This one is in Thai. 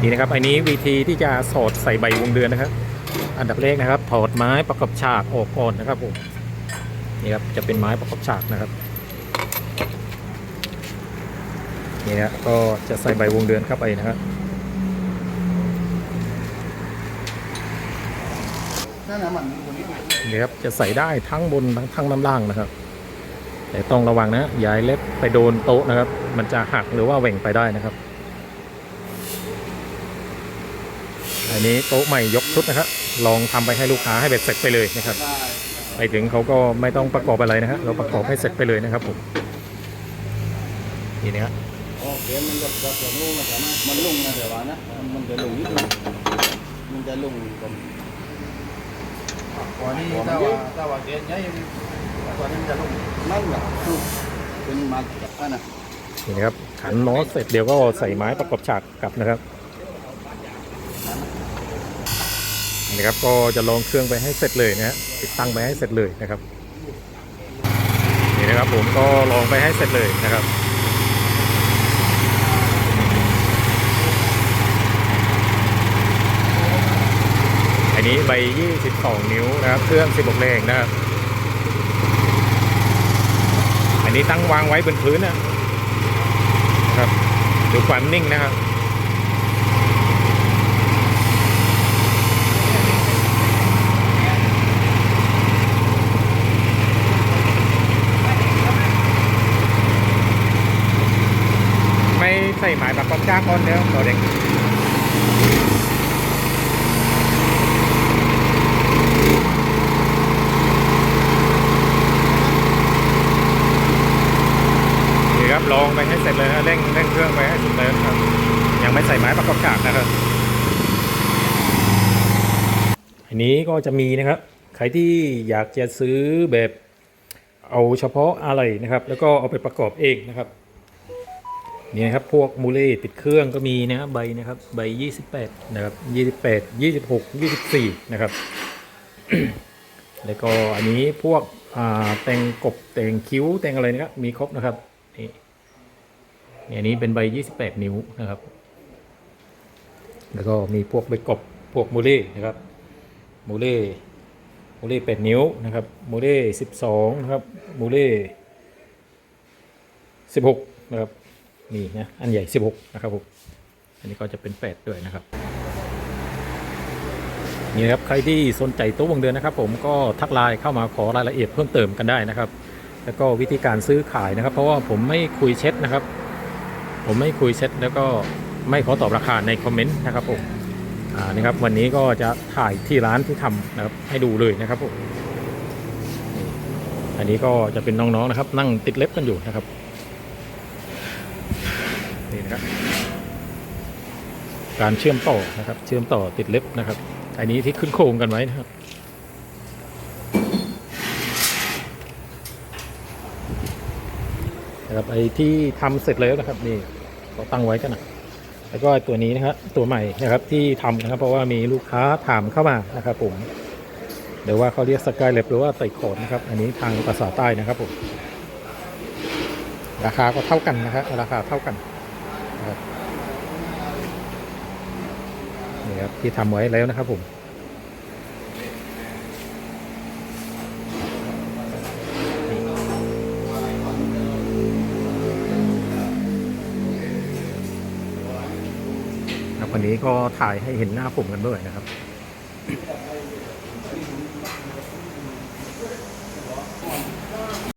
นี่นะครับ อันนี้วิธีที่จะสอดใส่ใบวงเดือนนะครับ อันดับแรกนะครับ ถอดไม้ประกอบฉากออกก่อนนะครับผมนี่ครับจะเป็นไม้ประกอบฉากนะครับนี่นะก็จะใส่ใบวงเดือนเข้าไปนะครับนี่ครับจะใส่ได้ทั้งบนทั้งทั้งน้ำล่างนะครับ แต่ต้องระวังนะย่าให้เล็บไปโดนโต๊ะนะครับ มันจะหักหรือว่าแหว่งไปได้นะครับ อันนี้โต๊ะใหม่ยกชุดนะครับ ลองทำไปให้ลูกค้าให้เบ็ดเสร็จไปเลยนะครับได้ไปถึงเขาก็ไม่ต้องประกอบอะไรนะฮะเราประกอบให้เสร็จไปเลยนะครับผมนี่นะครับโอเคมันกับกับกับลุงนะแต่ว่ามันลุงนะแต่ว่านะมันจะลุงนิดนึงมันจะลุงกันก่อนนี้ถ้าว่าถ้าว่าเกณฑ์ใหญ่ก่อนนี้มันจะลงนั่นแหละลุงเป็นมาจากนั่นนะนี่นะครับขันล้อเสร็จเดี๋ยวก็ใส่ไม้ประกอบฉากกลับนะครับ นะครับ ก็จะลองเครื่องไปให้เสร็จเลยนะฮะติดตั้งไปให้เสร็จเลยนะครับนี่นะครับผมก็ลองไปให้เสร็จเลยนะครับอันนี้ใบ 22 นิ้วนะครับ เครื่อง 16 แรงนะครับ อันนี้ตั้งวางไว้บนพื้นนะครับ ดูความนิ่งนะครับ ไม่ ใส่หมายแบบกอบจ้าก่อนเดียวต่อเด็กนี่ครับลองไปให้เสร็จเลยนะเร่งเร่งเครื่องไปให้สุดเลยครับ ยังไม่ใส่ไม้ประกอบฉากนะครับอันนี้ก็จะมีนะครับใครที่อยากจะซื้อแบบเอาเฉพาะอะไรนะครับ แล้วก็เอาไปประกอบเองนะครับ นี่นะครับพวกมูเล่ติดเครื่องก็มีนะครับใบนะครับใบ 28 นะครับ 28 26 24 นะครับ แล้วก็อันนี้พวกแต่งกบแต่งคิ้วแต่งอะไรนะครับมีครบนะครับนี่นี่อันนี้เป็นใบ 28 นิ้วนะครับ แล้วก็มีพวกใบกบพวกมูเล่นะครับมูเล่มูเล่8นิ้วนะครับมูเล่12นะครับมูเล่16นะครับ นี่นะอันใหญ่ 16 นะครับผมอันนี้ก็จะเป็น 8 ด้วยนะครับนี่นะครับใครที่สนใจตู้วงเดือนนะครับ ผมก็ทักไลน์เข้ามาขอรายละเอียดเพิ่มเติมกันได้นะครับ แล้วก็วิธีการซื้อขายนะครับ เพราะว่าผมไม่คุยเช็ดนะครับ ผมไม่คุยเช็ดแล้วก็ไม่ขอตอบราคาในคอมเมนต์นะครับผมอ่านี่ครับวันนี้ก็จะถ่ายที่ร้านที่ทำนะครับให้ดูเลยนะครับผมอันนี้ก็จะเป็นน้องๆนะครับ นั่งติดเล็บกันอยู่นะครับ นะครับ การเชื่อมต่อนะครับ เชื่อมต่อติดเล็บนะครับ อันนี้ที่ขึ้นโครงกันไว้นะครับนะครับไอ้ที่ทำเสร็จแล้วนะครับ นี่ก็ตั้งไว้กันนะแล้วก็ตัวนี้นะครับตัวใหม่นะครับที่ทำนะครับ เพราะว่ามีลูกค้าถามเข้ามานะครับ ผมเดี๋ยวว่าเขาเรียกสกายเล็บหรือว่าไต่โขนนะครับ อันนี้ทางภาษาใต้นะครับผมราคาก็เท่ากันนะครับราคาเท่ากัน นะครับนี่ครับที่ทำไว้แล้วนะครับผมวันนี้ก็ถ่ายให้เห็นหน้าผมกันด้วยนะครับ